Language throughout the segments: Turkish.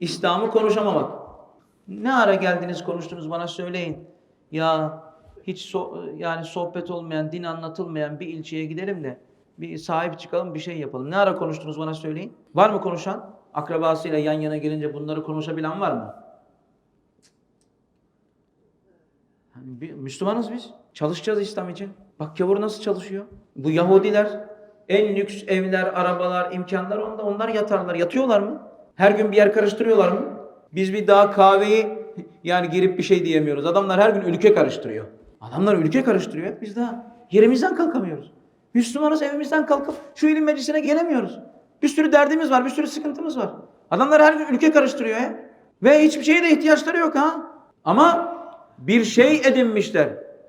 İslam'ı konuşamamak. Ne ara geldiniz konuştunuz bana söyleyin. Ya hiç so- yani sohbet olmayan, din anlatılmayan bir ilçeye gidelim de bir sahip çıkalım, bir şey yapalım. Ne ara konuştunuz bana söyleyin. Var mı konuşan? Akrabasıyla yan yana gelince bunları konuşabilen var mı? Hani bir- Müslümanız biz. Çalışacağız İslam için. Bak gavur nasıl çalışıyor? Bu Yahudiler en lüks evler, arabalar, imkanlar onda. Onlar yatarlar. Yatıyorlar mı? Her gün bir yer karıştırıyorlar mı? Biz bir daha kahveyi yani girip bir şey diyemiyoruz. Adamlar her gün ülke karıştırıyor. Adamlar ülke karıştırıyor. Biz daha yerimizden kalkamıyoruz. Müslümanız evimizden kalkıp şu ilim meclisine gelemiyoruz. Bir sürü derdimiz var, bir sürü sıkıntımız var. Adamlar her gün ülke karıştırıyor ya. Ve hiçbir şeye de ihtiyaçları yok ha. Ama bir şey edinmişler.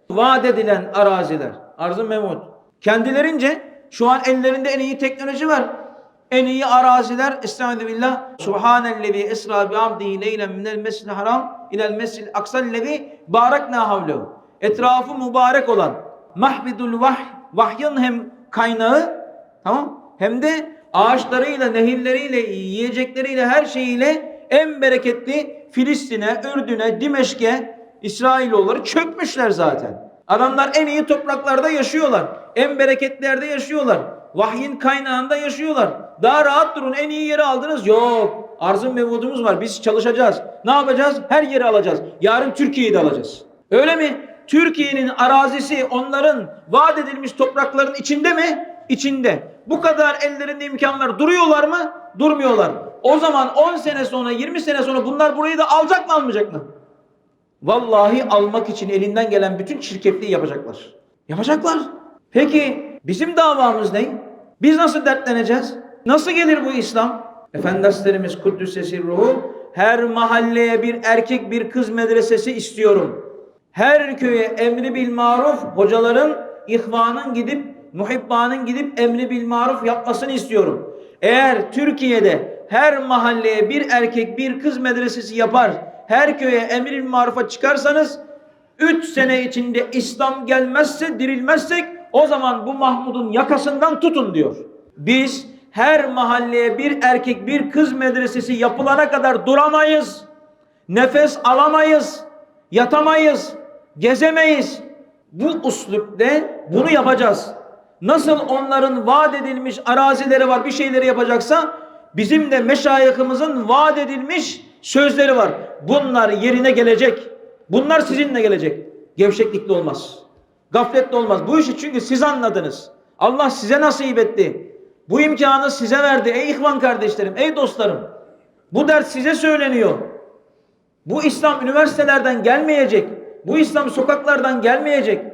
Vaat edilen araziler. Arzı memut. Kendilerince şu an ellerinde en iyi teknoloji var. En iyi araziler. Estaizu billah. Subhanellezi esra bi abdihi leylen minel mescid haram ilel mescid aksallezi barakna havlehu. Etrafı mübarek olan mahbidul vah vahyin hem kaynağı tamam hem de ağaçlarıyla, nehirleriyle, yiyecekleriyle, her şeyiyle en bereketli Filistin'e, Ürdün'e, Dimeşk'e İsrailoğulları çökmüşler zaten. Adamlar en iyi topraklarda yaşıyorlar. En bereketli yerde yaşıyorlar. Vahyin kaynağında yaşıyorlar. Daha rahat durun. En iyi yeri aldınız. Yok. Arzın mevudumuz var. Biz çalışacağız. Ne yapacağız? Her yeri alacağız. Yarın Türkiye'yi de alacağız. Öyle mi? Türkiye'nin arazisi onların vaat edilmiş toprakların içinde mi? İçinde. Bu kadar ellerinde imkanlar duruyorlar mı? Durmuyorlar. O zaman 10 sene sonra 20 sene sonra bunlar burayı da alacak mı almayacak mı? Vallahi almak için elinden gelen bütün çirkefliği yapacaklar. Yapacaklar. Peki bizim davamız ne? Biz nasıl dertleneceğiz? Nasıl gelir bu İslam? Efendimiz Kuddüs'esi ruhu her mahalleye bir erkek bir kız medresesi istiyorum. Her köye emri bil maruf hocaların, ihvanın gidip, muhibbanın gidip emri bil maruf yapmasını istiyorum. Eğer Türkiye'de her mahalleye bir erkek bir kız medresesi yapar, her köye emri bil marufa çıkarsanız, üç sene içinde İslam gelmezse, dirilmezsek o zaman bu Mahmud'un yakasından tutun diyor. Biz her mahalleye bir erkek bir kız medresesi yapılana kadar duramayız. Nefes alamayız. Yatamayız. Gezemeyiz. Bu uslupte bunu yapacağız. Nasıl onların vaat edilmiş arazileri var bir şeyleri yapacaksa bizim de meşayihimizin vaat edilmiş sözleri var. Bunlar yerine gelecek. Bunlar sizinle gelecek. Gevşeklikle olmaz. Gafletle olmaz. Bu işi çünkü siz anladınız. Allah size nasip etti. Bu imkanı size verdi ey ihvan kardeşlerim, ey dostlarım. Bu ders size söyleniyor. Bu İslam üniversitelerden gelmeyecek. Bu İslam sokaklardan gelmeyecek.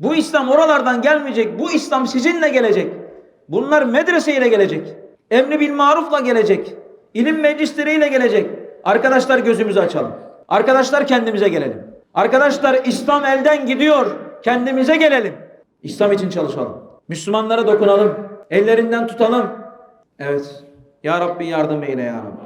Bu İslam oralardan gelmeyecek. Bu İslam sizinle gelecek. Bunlar medreseyle gelecek. Emri bil marufla gelecek. İlim meclisleriyle gelecek. Arkadaşlar gözümüzü açalım. Arkadaşlar kendimize gelelim. Arkadaşlar İslam elden gidiyor. Kendimize gelelim. İslam için çalışalım. Müslümanlara dokunalım. Ellerinden tutalım. Evet. Ya Rabbi yardım eyle ya Rabbi.